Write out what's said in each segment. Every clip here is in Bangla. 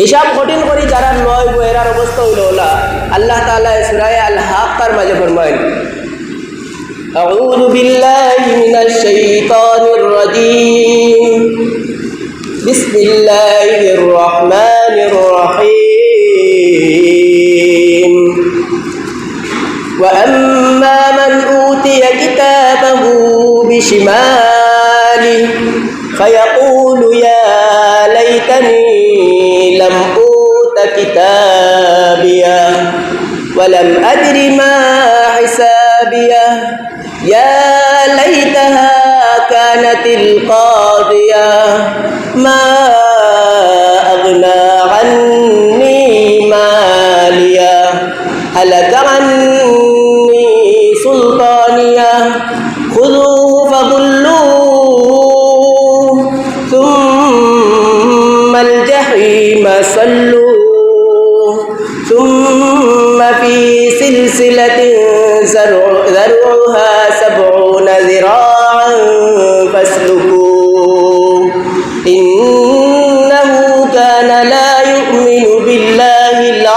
হিসাব কঠিন করি যারা লয় এরার অবস্থা হইল ওলা আল্লাহ তালা সুরায় আল হাক্কার মাঝে ফরমাইন أعوذ بالله من الشيطان الرجيم بسم الله الرحمن الرحيم وأما من أوتي كتابه بشماله فيقول ولم أدر ما حسابيه يا ليتها كانت القاضية ما أغنى عني ماليه هلك عني سلطانيه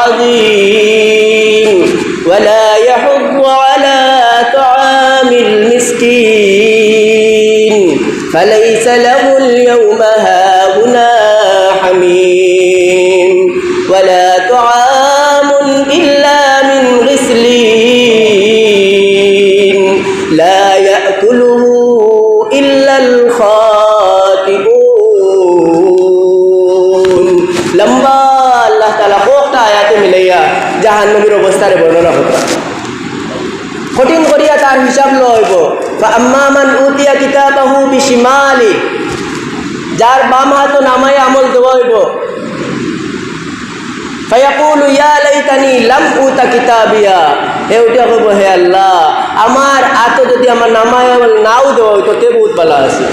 العظيم. ولا يحض على طعام المسكين. فليس له اليوم هاهنا حميم. ولا طعام অবস্থারে বর্ণনা করতাম কঠিন করিয়া তার হিসাব লইব আম্মামান উতিয়া বিশিমালি। যার বাম হাত নামাই আমল ফায়াকুলু, ইয়া লাইতানি লাম উতা কিতাবিয়া। এ উঠিয়া কইব, হে আল্লাহ, আমার আত যদি আমার নামাই আমল নাও দেওয়া হইতো, তে বহুত ভালো আছে।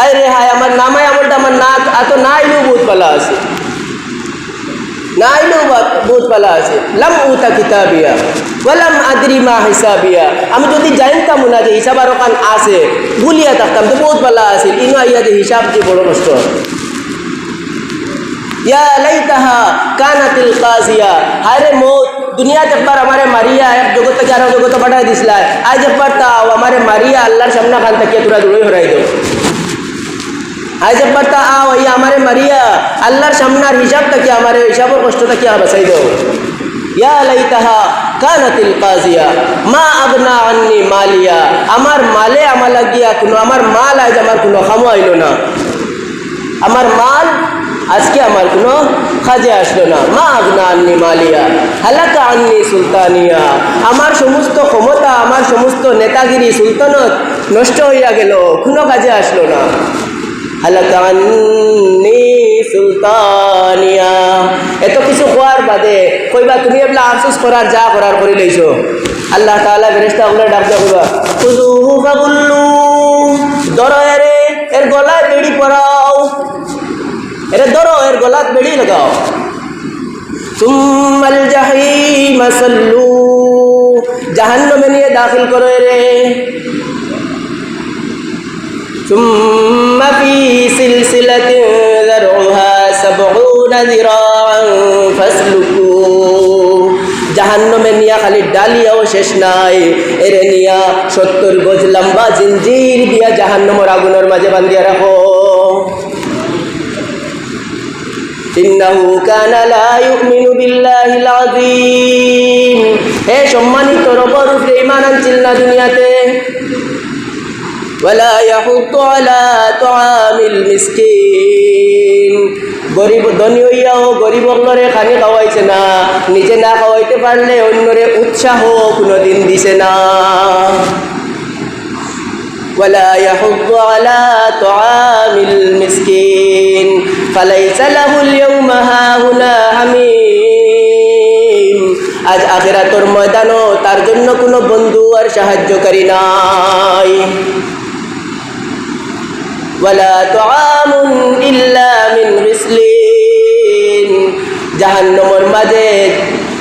আরে হায়, আমার নামাই আমলটা আমার না আত না নাইলেও বহুত ভালো আছে। নাইলেও বহুত ভালো আছে লাম উতা কিতাবিয়া ওয়ালাম আদরি মা হিসাবিয়া আমি যদি জানতাম না যে হিসাব আর ওখান আছে ভুলিয়া থাকতাম তো বহুত ভালো আছে ইনো আইয়া যে হিসাব যে বড় কষ্ট ইয়া লাইতাহা কানাতিল কাজিয়া হায়রে মৌত দুনিয়াতে একবার আমারে মারিয়া এক জগৎ থেকে আরও জগৎ পাঠাই দিছিলা আজ একবার তাও আমারে মারিয়া আল্লাহর সামনে খান তাকিয়া তোরা দূরে হরাই দাও আজ একবার তা আও ইয়া আমারে মারিয়া আল্লাহর সামনার হিসাব তাকিয়া আমারে হিসাবের কষ্ট তাকিয়া বাঁচাই দাও ইয়া লাইতাহা কাজিয়া মা আগনা আন্নি মালিয়া আমার মালে আমার লাগিয়া কোনো আমার মাল আজ আমার কোনো খামো আইলো না আমার মাল আজকে আমার কোনো কাজে আসলো না মা আগনা আন্নি মালিয়া হালাকা আন্নি সুলতানিয়া আমার সমস্ত ক্ষমতা আমার সমস্ত নেতাগিরি সুলতানত নষ্ট হইয়া গেল কোনো কাজে আসলো না সুলতানিয়া। এত কিছু হওয়ার বাদে কইবা, তুমি এবলা আফসোস করার, যা করার করে লইছো। আল্লাহ তাআলা ফেরেশতা গুলো ডাকতে কইবা, খুযুহু ফাগুল্লু ধরো এরে এর গলায় বেড়ি পরাও, এরে ধরো, এর গলাত বেড়ি লাগাও। সুম্মাল জাহিম সাল্লু, জাহান্নামে নিয়ে দাখিল করো এরে। ثم في سلسلة ذرعها سبعون ذراعا فاسلكوه জাহান্নমে নিয়া খালি ডালিয়াও শেষ নাই এরে নিয়া সত্তর গজ লম্বা জিঞ্জির দিয়া জাহান্নমর আগুনের মাঝে বান্ধিয়া রাখো ইন্নাহু কানা লা ইউমিনু বিল্লাহিল আযীম হে সম্মানিত রবের উপরে ঈমান আনছিল না দুনিয়াতে ولا يحض على طعام المسكين গরিব ধনী হইয়াও গরিব অগ্নরে খানি খাওয়াইছে না নিজে না খাওয়াইতে পারলে অন্যরে উৎসাহ কোনোদিন দিছে না ولا يحض على طعام المسكين فليس له اليوم هاهنا حميم আজ আখেরাতর ময়দানও তার জন্য কোনো বন্ধু আর সাহায্যকারী নাই ولا طعام إلا من غسلين জাহান্নমর মাঝে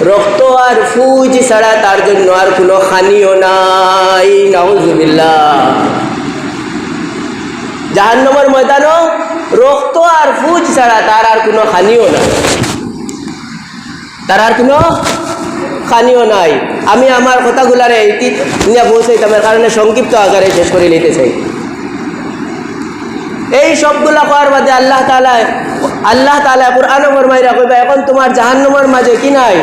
রক্ত আর ফুজ ছাড়া তার জন্য আর কোনো খানিও নাই নাউজুবিল্লাহ জাহান্নমর ময়দানও রক্ত আর ফুজ ছাড়া তার আর কোনো খানিও না তার আর কোনো খানিও নাই আমি আমার কথাগুলারে ইতি নিয়ে পৌঁছাইতাম এর কারণে সংক্ষিপ্ত আকারে শেষ করে নিতে চাই এই সবগুলা করার বাদে আল্লাহ তালায় আল্লাহ তালা কোরআনও মাইরা কইবা, এখন তোমার জাহান্নমার মাঝে কি নাই?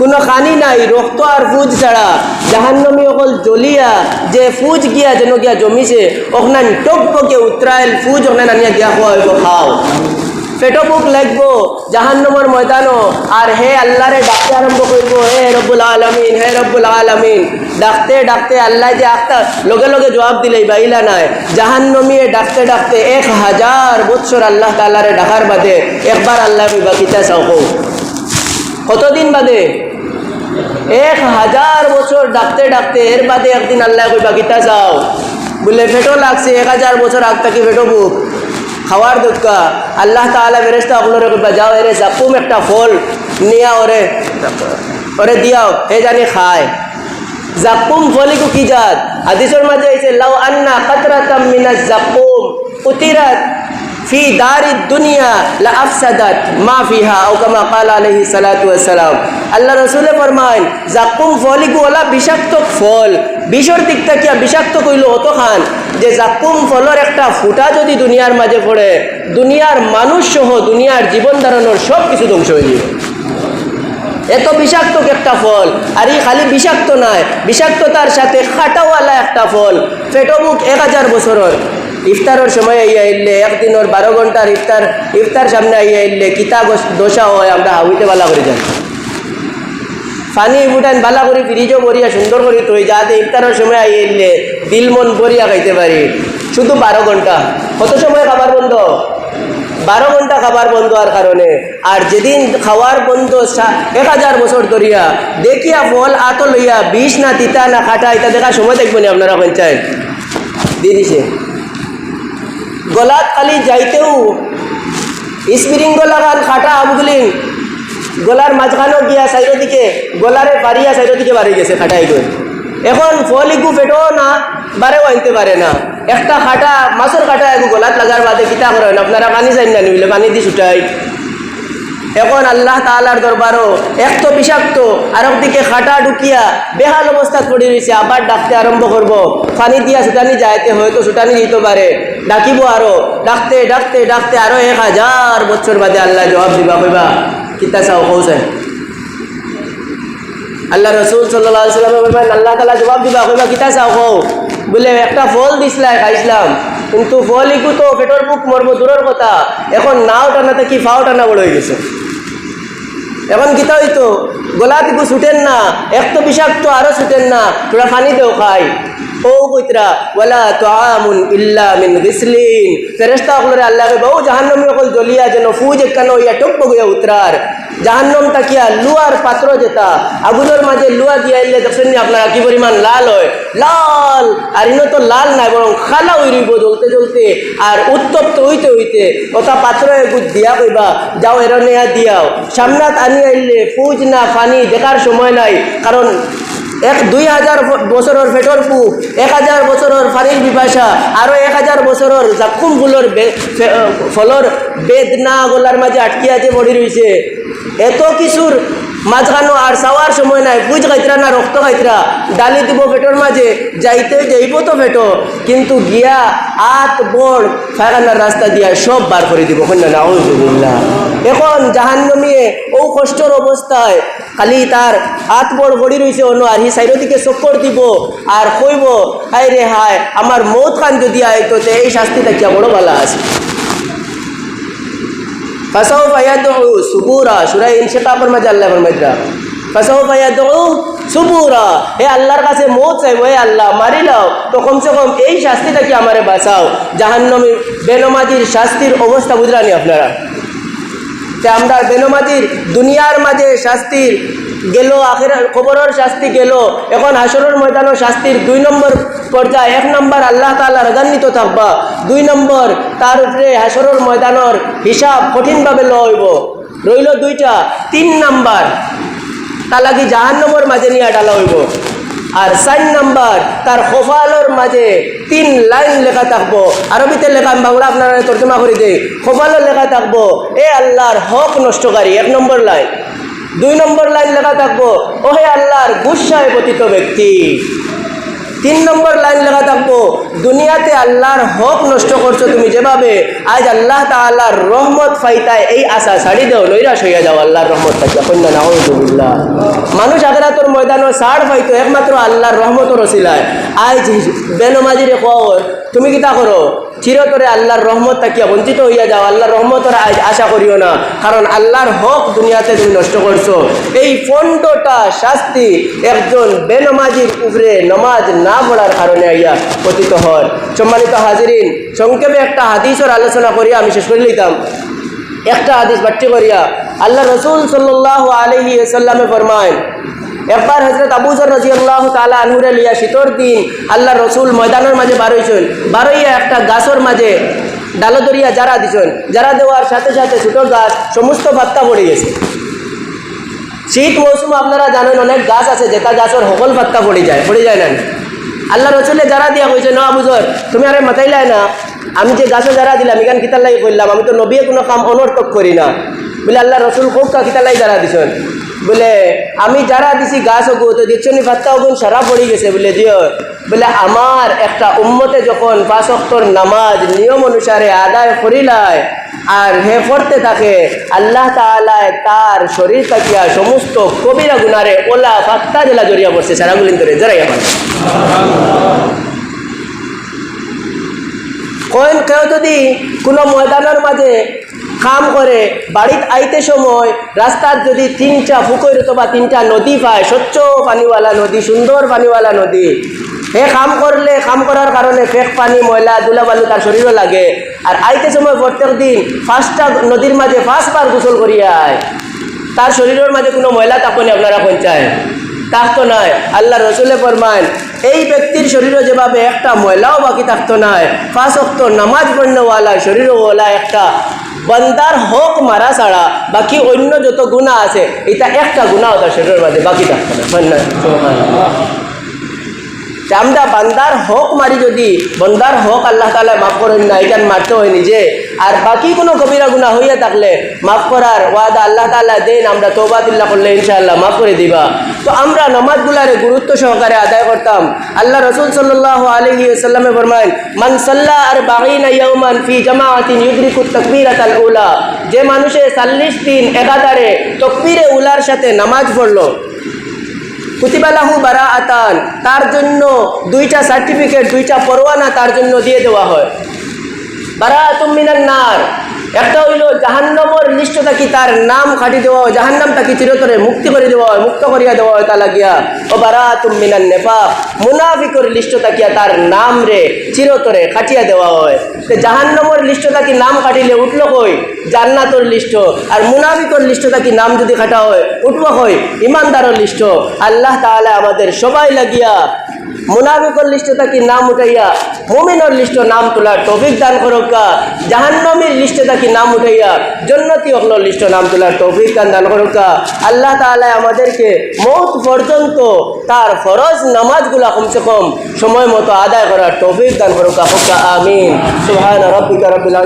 কোনো খানি নাই, রক্ত আর ফুজ ছাড়া। জাহান্নমি অকল জ্বলিয়া, যে ফুজ গিয়া যেন গিয়া জমিছে ওখানে টপকে উত্তরাইল ফুজ ওখানে আনিয়া গিয়া খাওয়া খাও। পেটো বুক লাগবো জাহান্নমর ময়দানও আর হে আল্লাহরে ডাকতে আরম্ভ করব হে রব্বুল আলমিন, হে রব্বুল আলমিন। ডাকতে ডাকতে আল্লাহ যে আখতা লগে লগে জবাব দিলেই বাইলা নাই। জাহান্নমিয়ে ডাকতে ডাকতে এক হাজার বৎসর আল্লাহ তাল্লারে ডাকার বাদে একবার আল্লাহ কইবা কিতা চাও কতদিন বাদে? এক হাজার বছর ডাকতে ডাকতে এর বাদে একদিন আল্লাহ কইবা কিতা চাও। বলে, ফেটো লাগছে, এক হাজার বছর আগ থাকি ফেটো বুক খাওয়ার দুধকা আল্লাহ তালা ফেরেস্তা আপনারা কইবা যাও এরে জাপুম একটা ফল নিয়া ওরে ওরে দিয়াও হে জানি খায়। জাকুম ফলিকু কি জাত? হাদিসের মাঝে আইছে লাউ আন্না কাতরাতাম মিনাজ জাকুম, উতিরাত ফি দারি দুনিয়া লা আফসাদাত মা ফিহা, আও কামা ক্বাল আলাইহি সালাতু ওয়াসসালাম আল্লাহ রাসূলে ফরমায় জাকুম ফলিকু ওলা বিষাক্ত ফল। বিষর দিক থেকে বিষাক্ত কইল, অত খান। যে জাকুম ফলর একটা ফুটা যদি দুনিয়ার মাঝে পড়ে, দুনিয়ার মানুষ সহ দুনিয়ার জীবন ধারণের সব কিছু ধ্বংস হয়ে যাবে। এত বিষাক্ত একটা ফল, আর এই খালি বিষাক্ত নয়, বিষাক্ততার সাথে খাটাওয়ালা একটা ফল পেটবুক এক হাজার বছরের। ইফতারের সময় আইয়া এলে একদিন ওর বারো ঘণ্টার ইফতার ইফতার সামনে আইয়া এলে কিতা দোষা হয়, আমরা হাউইতে বালা করে যাই। পানি ফুটান বালা করে ফ্রিজও ভরিয়া সুন্দর করে তৈ যাতে ইফতারের সময় আইয়া এলে দিল মন ভরিয়া খাইতে পারি। শুধু বারো ঘণ্টা। কত সময় খাবার বন্ধ? বারো ঘণ্টা খাবার বন্ধ হওয়ার কারণে। আর যেদিন খাওয়ার বন্ধ এক হাজার বছর ধরিয়া, দেখিয়া ফল আত লইয়া বিষ না তিতা না খাটা, এটা দেখা সময় দেখবেন আপনারা পঞ্চায়েত। দিয়ে দিছে। গলাত খালি যাইতেও। স্প্রিং গলা গান খাটা আমগুলিন গলার মাঝখানেও গিয়া সাইডের দিকে গলারে পারিয়া সাইডের দিকে বাড়ি গেছে খাটাই করে এখন ফল ইগু পেটো না বারেও আনতে পারে না। একটা খাটা মাছের খাটা গলাত লাগার বাদে কিতা করেন আপনারা পানি চাই না নিবিলে পানি দি ছুটাই। এখন আল্লাহ তালার দরবারও এক তো বিষাক্ত, আর একদিকে খাটা ঢুকিয়া বেহাল অবস্থাত পড়ে রয়েছে আবার ডাকতে আরম্ভ করব। পানি দিয়া ছুটানি যাইতে হয়তো ছুটানি দিতে পারে। ডাকিব আরও, ডাকতে ডাকতে ডাকতে আরও এক হাজার বছর বাদে আল্লাহ জবাব দিবা, কইবা, কিতা চাও কৌছে আল্লাহ রসুল সাল্লাহ আল্লাহ তালা জবাব দিবা, কইবা, কিতা চাও, কও? বলে, একটা ফল দিছিলাই খাইছিলাম। কিন্তু ফল ইকু তো পেটর বুক মর্ম দূরের কথা। এখন নাও টানাতে কি ফাও টানা বড় হয়ে গেছে। এখন গীতা হইতো গোলা দিকু ছুটেন না, এক তো বিষাক্ত আরও ছুটেন না। তোরা পানি দেও খাই। যেন ফুজ ইলে দেখছেন আপনারা কি পরিমাণ লাল হয়? লাল! আর তো লাল নাই, বরং খালা উইরিব জ্বলতে জ্বলতে, আর উত্তপ্ত হইতে হইতে ওটা পাত্র দিয়া কইবা, যাও এর দিয়াও। সামনাত আনি আইলে ফুজ না পানি দেখার সময় নাই, কারণ এক দুই হাজার বছরের পেটর পু এক হাজার বছরের ফারিক বিপাশা আরও এক হাজার বছরের জাকুম ফুলর বেদনা গলার মাঝে আটকে আছে পড়ি রয়েছে। এত কিছুর মাঝখানো আর চাওয়ার সময় নাই বুঝ খাইতরা না রক্ত খাইতরা। ডালি দিব পেটর মাঝে যাইতে যাইব তো পেটো। কিন্তু গিয়া আত বড় ফায়খানার রাস্তা দিয়া সব বার করে দিব নাউজুবিল্লাহ। এখন জাহান্নমিয়ে ও কষ্টর অবস্থায় খালি তার হাত বড় পড়ি রয়েছে অন্য আর হি সাইডের দিকে চক্কর দিব আর কইব হাই রে হায় আমার মৌত খান যদি আইতো তে এই শাস্তিটা কিয়া বড় ভালো আছে। فسوف يدعو সুবুরা সুরা ইনশিকাকের মাঝে আল্লাহ ফরমাইতরা فسوف يدعو সুবুরা হে আল্লাহর কাছে মৌত চাইব হে আল্লাহ মারি লাও তো কমসে কম এই শাস্তিটা কি আমারে বাঁচাও জাহান্নমী বেনমাজির শাস্তির অবস্থা বুঝলানি আপনারা তে আমরা বেনমাজির দুনিয়ার মাঝে শাস্তির গেল আখের খবরের শাস্তি গেল। এখন হাসরের ময়দানও শাস্তির দুই নম্বর পর্যায়ে, এক নম্বর আল্লাহ তাআলা রাগান্বিত থাকবা, দুই নম্বর তার উপরে হাসরের ময়দানের হিসাব কঠিনভাবে লইব। রইল দুইটা, তিন নাম্বার তালাকি জাহান্নমর মাঝে নিয়ে ডালা হইব আর চার নাম্বার তার কপালর মাঝে তিন লাইন লেখা থাকব। আরবিতে লেখা বাংলা আপনারা তর্জমা করে দেই কপালর লেখা থাকব, এ আল্লাহর হক নষ্টকারী এক নম্বর লাইন। দুই নম্বর লাইন লেখা থাকব, ওহে আল্লাহর গুসায় পতিত ব্যক্তি। তিন নম্বর লাইন লেখা থাকব, দুনিয়াতে আল্লাহর হক নষ্ট করছ তুমি যেভাবে, আজ আল্লাহ তাআলার রহমত ফাইতায় এই আশা ছাড়ি দেও, নৈরাশ হইয়া যাও, আল্লাহর রহমত থাকে কন্যা নাউজুবিল্লাহ মানুষ আখরাতর ময়দানও ছাড় পাইতো, একমাত্র আল্লাহর রহমতর রসিলায় আজ বেনমাজিরে খবর তুমি কিতা করো? চিরতরে আল্লাহর রহমত থাকিয়া বঞ্চিত হইয়া যাও। আল্লাহর রহমতর আশা করিও না। কারণ আল্লাহর হক দুনিয়াতে তুমি নষ্ট করছ। এই পনেরোটা শাস্তি একজন বেনমাজির উপরে নমাজ না পড়ার কারণে আইয়া পতিত হন। সম্মানিত হাজিরিন, সংক্ষেপে একটা হাদিসের আলোচনা করিয়া আমি শেষ করে লইতাম একটা হাদিস বাট্টি করিয়া আল্লাহ রসুল সাল্লাহ আলহি সাল্লামে ফরমায় একবার হজরত আবুজর রাজি আল্লাহ তালা আনহুরে লিয়া শীতর দিন আল্লাহ রসুল ময়দানের মাঝে বারইছেন, বারইয়া একটা গাছর মাঝে ডালো দরিয়া যারা দিছেন। যারা দেওয়ার সাথে সাথে ছোটো গাছ সমস্ত পাত্তা পড়ে গেছে। শীত মৌসুম আপনারা জানেন অনেক গাছ আছে, যেটা গাছের সকল পাত্তা পড়ে যায় পড়ে যায় না। আল্লাহ রসুলে যারা দিয়া কইছে, ন আবুজর তুমি আরে মাতাইলাই না, আমি যে গাছে যারা দিলাম, এখান কিতার লাগি করলাম আমি তো নবীয়ে কোনো কাম অনর্থক করি না। বলে আল্লাহ রসুল কা কিতার লাগি যারা দিছেন। বলে, আমি যারা দিছি গাছ হগু তো দেখছ নি পাত্তা হগুন সারা পড়ে গেছে। বলে, দিও। বলে, আমার একটা উম্মতে যখন পাঁচ অক্টর নামাজ নিয়ম অনুসারে আদায় করিলায় আর হে পড়তে থাকে, আল্লাহ তাআলায় তার শরীর তাকিয়া সমস্ত কবিরা গুনারে ওলা পাত্তা জেলা জড়িয়া পড়ছে। সারাগুলিন ধরে জড়াইয়া পারে কয়েন কেউ যদি কোনো ময়দানের মাঝে কাম করে, বাড়িত আইতে সময়, রাস্তার যদি তিনটা পুকুর অথবা তিনটা নদী পায়, স্বচ্ছ পানিওয়ালা নদী, সুন্দর পানিওয়ালা নদী, হে কাম করলে, কাম করার কারণে ফেক পানি, ময়লা দুলা ধুলাবালু তার শরীরও লাগে। আর আইতে সময় প্রত্যেক দিন পাঁচটা নদীর মাঝে পাঁচবার গোসল করিয়া আয়। তার শরীরের মাঝে কোনো ময়লা তাপনে আপনারা পঞ্চায় থাকতো নয় আল্লাহ রসুলে ফরমান এই ব্যক্তির শরীরে যেভাবে একটা ময়লাও বাকি থাকতো নয় অক্ত নামাজ পণ্যওয়ালা শরীরওয়ালা একটা বন্দার হক মারা ছাড়া বাকি অন্য যত গুণা আছে, এটা একটা গুণা ওটা শরীরের মাঝে বাকি থাকবে না? আমরা বান্দার হক মারি যদি, বন্দার হক আল্লাহ তালা মাফ করেন না এটা মারতে হয় নিজে। আর বাকি কোনো কবিরা গুণা হইয়া থাকলে মাফ করার ওয়াদা আল্লাহ তালা দেন, আমরা তৌবাতিল্লাহ করলে ইনশাআল্লাহ মাফ করে দিবা। তো আমরা নামাজগুলারে গুরুত্ব সহকারে আদায় করতাম। আল্লাহ রসুল সাল্লাহ আলহি সাল্লামে ফরমাইন মান সাল্লাহ আর বাগিনা ইয়াউমান ফি জামাআতিন ইউদরিকু তাকবীরাতাল উলা। যে মানুষে চাল্লিশ দিন একাধারে তকবীরে উলার সাথে নামাজ পড়ল কুতিবালাহু বারা আতান তার জন্য দুইটা সার্টিফিকেট দুইটা পরোয়ানা তার জন্য দিয়ে দেওয়া হয়। বারা তুমিনার নার। একটা হইল জাহান্নমর লিস্ট থাকি তার নাম খাটি দেওয়া হয় জাহান্নাম তাকে চিরতরে মুক্তি করে দেওয়া হয়, মুক্ত করিয়া দেওয়া হয় তা লাগিয়া ও বারা মিনান নেপাক মুনাফিকর লিস্ট থাকিয়া তার নাম রে চিরতরে খাটিয়া দেওয়া হয়। তো জাহান্নমর লিস্ট থাকি নাম কাটিলে উঠল কই? জান্নাতর লিষ্ট আর মুনাফিকর লিস্ট থাকি নাম যদি খাটা হয় উঠব হয় ইমানদারের লিষ্ট আল্লাহ তাআলা আমাদের সবাই লাগিয়া মুনাফিকর লিস্ট থাকি নাম উঠাইয়া মুমিনর লিস্ট নাম তোলার তৌফিক দান করুকা জাহান্নমীর লিস্টে থাকি নাম উঠাইয়া, জন্নতি অকলর লিস্ট নাম তোলার তৌফিক দান দান করুকা আল্লাহ তাআলা আমাদেরকে মৌত পর্যন্ত তার ফরজ নামাজগুলা কমসে কম সময় মতো আদায় করার তৌফিক দান করুকা। হকা আমিন। সুবহান রাব্বিকা রাব্বিল